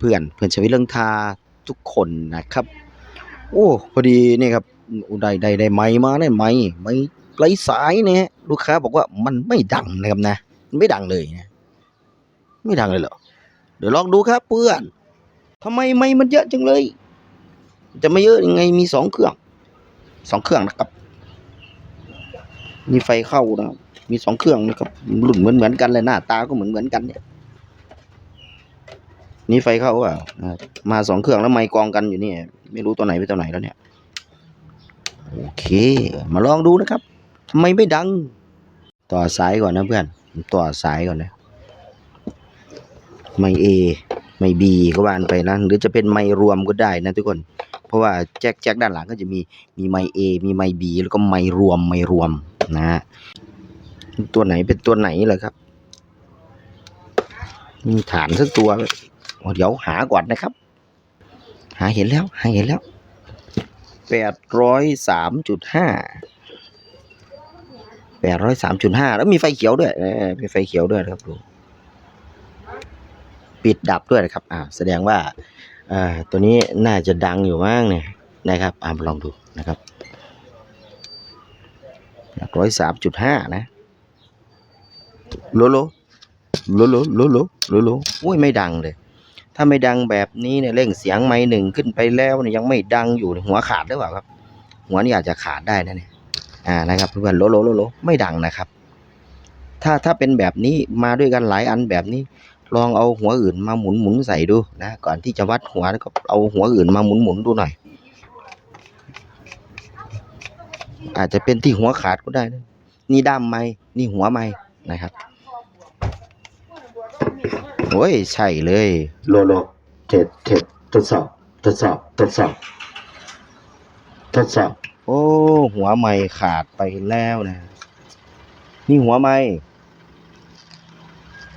เพื่อนๆเพื่อนชาวิเรื่องทาทุกคนนะครับ โอ้พอดีนี่ครับได้ได้ได้ไม้มาได้ไม้ไม้ไร้สายเนี่ยลูกค้าบอกว่ามันไม่ดังนะครับนะไม่ดังเลยนะไม่ดังเลยเหรอเดี๋ยวลองดูครับเพื่อนทำไมไม้มันเยอะจังเลย จะไม่เยอะยังไงมีสองเครื่องสองเครื่องนะครับ มีไฟเข้านะครับมีสองเครื่องนะครับรุ่นเหมือนเหมือนกันเลยหน้าตาก็เหมือนเหมือนกันเนี่ย นี่ไฟเข้าอะมาสองเครื่องแล้วไมค์กองกันอยู่นี่ ไม่รู้ตัวไหนเป็นตัวไหนแล้วเนี่ย โอเค มาลองดูนะครับทำไมไม่ดัง ต่อสายก่อนนะเพื่อน ต่อสายก่อนนะ ไมค์เอไมค์บีก็ว่านไปนะ หรือจะเป็นไมค์รวมก็ได้นะทุกคน เพราะว่าแจ็คแจ็คด้านหลังก็จะมีมีไมค์เอมีไมค์บีแล้วก็ไมค์รวมไมค์รวมนะฮะ ตัวไหนเป็นตัวไหนเหรอครับ มีฐานสักตัว เดี๋ยวหาก่อนนะครับ หาเห็นแล้ว หาเห็นแล้วแปดร้อยสามจุดห้าแปดร้อยสามจุดห้าแล้วมีไฟเขียวด้วยมีไฟเขียวด้วยนะครับดูปิดดับด้วยนะครับ อ่า แสดงว่าอ่าตัวนี้น่าจะดังอยู่มั้งเนี่ยนะครับอ่ามาลองดูนะครับแปดร้อยสามจุดห้านะโลโลโลโลโลโลโลโลโอ้ยไม่ดังเลย ถ้าไม่ดังแบบนี้เนี่ยเร่งเสียงไม้หนึ่งขึ้นไปแล้วเนี่ยยังไม่ดังอยู่หัวขาดหรือเปล่าครับ หัวนี่อาจจะขาดได้นะเนี่ยอ่านะครับเพื่อนๆโลโลโลโลไม่ดังนะครับ ถ้าถ้าเป็นแบบนี้มาด้วยกันหลายอันแบบนี้ ลองเอาหัวอื่นมาหมุนหมุนใส่ดูนะก่อนที่จะวัดหัวแล้วก็เอาหัวอื่นมาหมุนหมุนดูหน่อย อาจจะเป็นที่หัวขาดก็ได้นะนี่ด้ามไม้นี่หัวไม้นะครับ โอ้ย ใช่เลยโลโลเทสเทสทดสอบ ทดสอบ ทดสอบ ทดสอบ โอ้ หัวไม่ขาดไปแล้วนะ นี่หัวไม่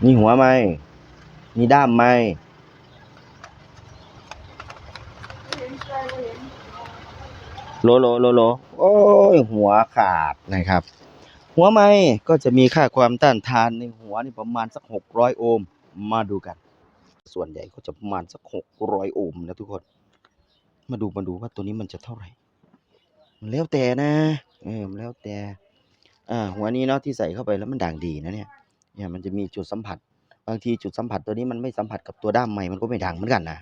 นี่หัวไม่ นี่ด้ามไม่ โลโลโลโล โอ้ย หัวขาดนะครับหัวไม้ก็จะมีค่าความต้านทานในหัวนี่ประมาณสักหกร้อยโอห์ม มาดูกัน ส่วนใหญ่ก็จะประมาณสักหกร้อยโอห์มนะทุกคน มาดูมาดูว่าตัวนี้มันจะเท่าไหร่ มันแล้วแต่นะเออมันแล้วแต่ อ่า หัวนี้เนาะที่ใส่เข้าไปแล้วมันด่างดีนะเนี่ย เนี่ยมันจะมีจุดสัมผัส บางทีจุดสัมผัสตัวนี้มันไม่สัมผัสกับตัวด้ามไม้มันก็ไม่ดังเหมือนกันนะ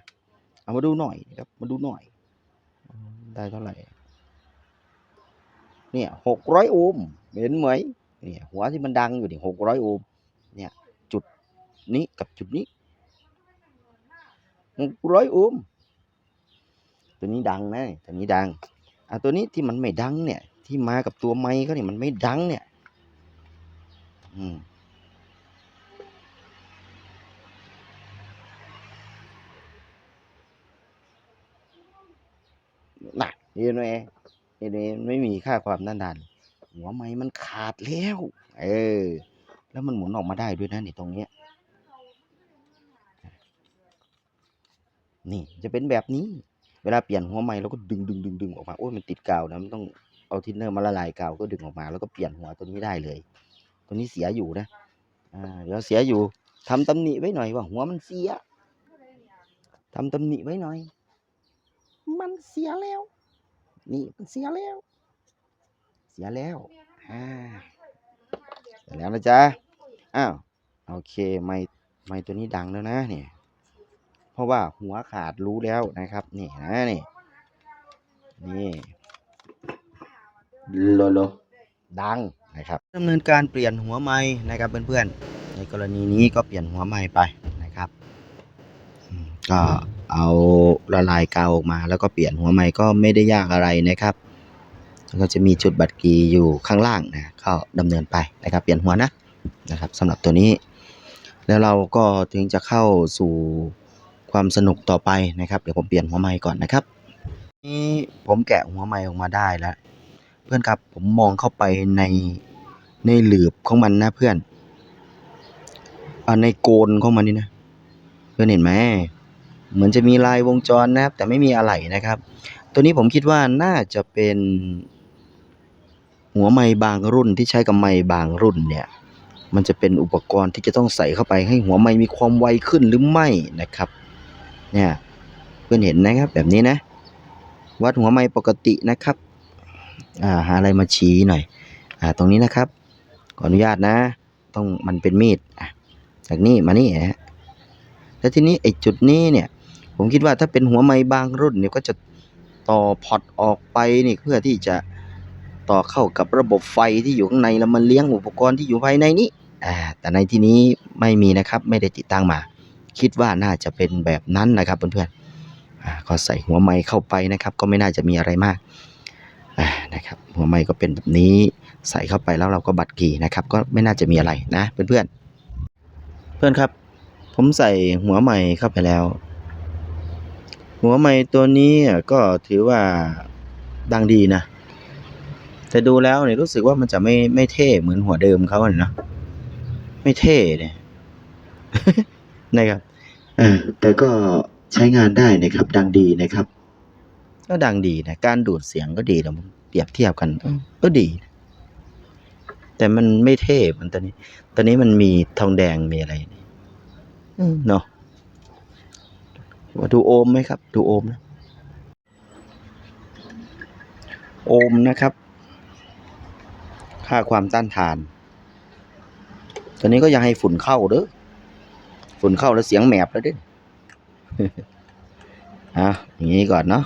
เอามาดูหน่อยครับ มาดูหน่อย ได้เท่าไหร่ เนี่ยหกร้อยโอห์มเห็นไหมเนี่ยหัวที่มันดังอยู่นี่หกร้อยโอห์มเนี่ย นี้กับจุดนี้หกร้อยโอห์มตัวนี้ดังนะตัวนี้ดังอะตัวนี้ที่มันไม่ดังเนี่ย ที่มากับตัวไม้เขาเนี่ยมันไม่ดังเนี่ย อืมน่ะเห็นไหมเห็นไหมไม่มีค่าความต้านทาน หัวไม้มันขาดแล้ว เออ แล้วมันหมุนออกมาได้ด้วยนะนี่ตรงเนี้ย นี่จะเป็นแบบนี้ เวลาเปลี่ยนหัวไม้เราก็ดึงดึงดึงดึงออกมาโอ้ยมันติดกาวนะมันต้องเอาทินเนอร์มาละลายกาวก็ดึงออกมา แล้วก็เปลี่ยนหัวตัวนี้ได้เลย ตัวนี้เสียอยู่นะอ่าเดี๋ยวเสียอยู่ทำตำหนิไว้หน่อยว่าหัวมันเสียทำตำหนิไว้หน่อย มันเสียแล้ว นี่มันเสียแล้ว เสียแล้วอ่าเสียแล้วนะจ๊ะอ้าวโอเคไม้ไม้ตัวนี้ดังแล้วนะเนี่ย ราะว่าหัวขาดรู้แล้วนะครับ นี่นะนี่นี่โลโลดังนะครับดำเนินการเปลี่ยนหัวไม้นะครับเพื่อนๆ ในกรณีนี้ก็เปลี่ยนหัวไม้ไปนะครับอืมก็เอาละลายกาวออกมา แล้วก็เปลี่ยนหัวไม้ก็ไม่ได้ยากอะไรนะครับแล้วก็จะมีจุดบัตรกีอยู่ข้างล่างนะก็ดำเนินไปนะครับ เปลี่ยนหัวนะนะครับสำหรับตัวนี้ แล้วเราก็ถึงจะเข้าสู่ ความสนุกต่อไปนะครับ เดี๋ยวผมเปลี่ยนหัวไม้ก่อนนะครับ นี่ผมแกะหัวไม้ออกมาได้แล้ว เพื่อนครับผมมองเข้าไปในในหลืบของมันนะเพื่อนอ่าในโกนของมันนี่นะ เพื่อนเห็นไหมเหมือนจะมีลายวงจรนะครับ แต่ไม่มีอะไรนะครับ ตัวนี้ผมคิดว่าน่าจะเป็นหัวไม้บางรุ่นที่ใช้กับไม้บางรุ่นเนี่ย มันจะเป็นอุปกรณ์ที่จะต้องใส่เข้าไปให้หัวไม้มีความไวขึ้นหรือไม่นะครับ เนี่ยเพื่อนเห็นนะครับแบบนี้นะ วัดหัวไม้ปกตินะครับอ่าหาอะไรมาชี้หน่อยอ่าตรงนี้นะครับ ขออนุญาตนะ ต้องมันเป็นมีดจากนี่มานี่ฮะแล้วทีนี้ไอ้จุดนี้เนี่ย ผมคิดว่าถ้าเป็นหัวไม้บางรุ่นเนี่ยก็จะต่อพอตออกไปนี่เพื่อที่จะต่อเข้ากับระบบไฟที่อยู่ข้างในแล้วมันเลี้ยงอุปกรณ์ที่อยู่ภายในนี้อ่าแต่ในที่นี้ไม่มีนะครับไม่ได้ติดตั้งมา คิดว่าน่าจะเป็นแบบนั้นนะครับเพื่อนๆก็ใส่หัวไม้เข้าไปนะครับ ก็ไม่น่าจะมีอะไรมากนะครับหัวไม้ก็เป็นแบบนี้ใส่เข้าไปแล้วเราก็บัดกี่นะครับ ก็ไม่น่าจะมีอะไรนะเพื่อนๆเพื่อนครับ ผมใส่หัวไม้เข้าไปแล้ว หัวไม้ตัวนี้ก็ถือว่าดังดีนะแต่ดูแล้วเนี่ยรู้สึกว่ามันจะไม่ไม่เท่เหมือนหัวเดิมเขาเนาะไม่เท่เนี่ยนะครับ เออแต่ก็ใช้งานได้นะครับ ดังดีนะครับ ก็ดังดีนะ การดูดเสียงก็ดีนะผมเปรียบเทียบกันเออก็ดีนะแต่มันไม่เท่เหมือนตอนนี้ ตอนนี้มันมีทองแดงมีอะไรนี่อืมเนาะว่าดูโอมไหมครับ ดูโอมนะโอมนะครับ ค่าความต้านทาน ตอนนี้ก็ยังให้ฝุ่นเข้าเด้อ ฝุ่นเข้าแล้วเสียงแหมบแล้วด้ออะอย่างนี้ก่อนเนาะ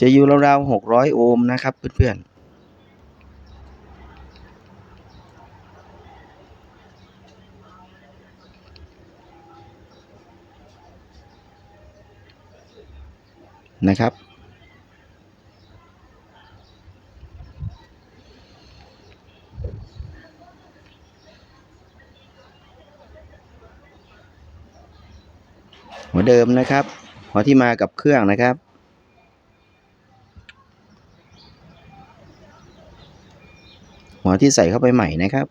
จะอยู่ราวๆหกร้อยโอห์มนะครับเพื่อนๆนะครับ หัวเดิมนะครับ หัวที่มากับเครื่องนะครับ หัวที่ใส่เข้าไปใหม่นะครับ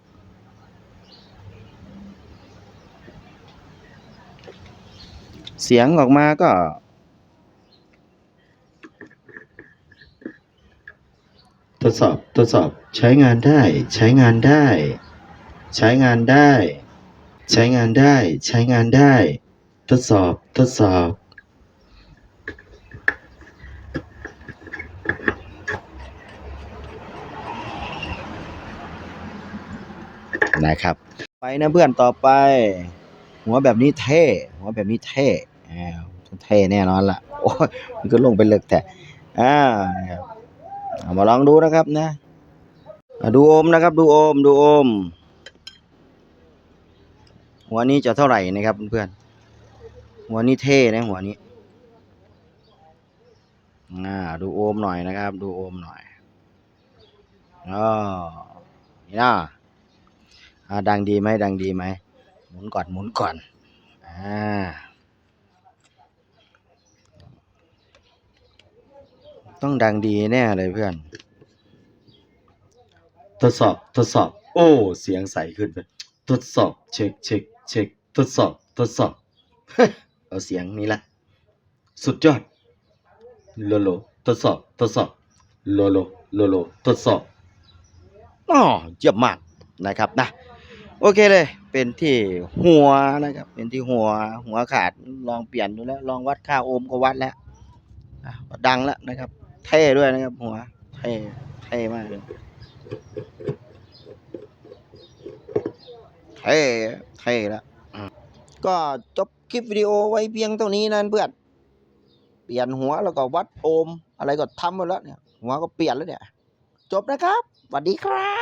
เสียงออกมาก็ ทดสอบทดสอบใช้งานได้ ใช้งานได้ ใช้งานได้ ใช้งานได้ ใช้งานได้ ทดสอบ ทดสอบ นะครับ ไปนะเพื่อนต่อไป หัวแบบนี้เท่ หัวแบบนี้เท่อ่าเท่แน่นอนละโอ้ยมันก็ลงไปเลึกแต่อ่านะครับเอามาลองดูนะครับนะดูโอมนะครับ ดูโอม ดูโอม หัวนี้จะเท่าไหร่นะครับเพื่อน หัวนี้เท่นะหัวนี้อ่าดูโอมหน่อยนะครับ ดูโอมหน่อยอ๋อนี่นะอ่าดังดีไหมดังดีไหมหมุนก่อนหมุนก่อนอ่าต้องดังดีแน่เลยเพื่อน ทดสอบทดสอบ โอ้ เสียงใสขึ้นไปทดสอบ เช็คเช็คเช็คทดสอบ ทดสอบ เอาเสียงนี้ละสุดยอดโลโลทดสอบทดสอบโลโลโลโลทดสอบอ๋อเยี่ยมมากนะครับนะ โอเคเลย เป็นที่หัวนะครับ เป็นที่หัวหัวขาดลองเปลี่ยนดูแล้ว ลองวัดค่าโอห์มก็วัดแล้วดังแล้วนะครับ เท่ด้วยนะครับ หัวเท่เท่มากเลยเท่เท่แล้วก็จบ คลิปวิดีโอไว้เพียงเท่านี้นะเพื่อน เปลี่ยนหัวแล้วก็วัดโอห์มอะไรก็ทำหมดแล้วเนี่ย หัวก็เปลี่ยนแล้วเนี่ย จบนะครับสวัสดีครับ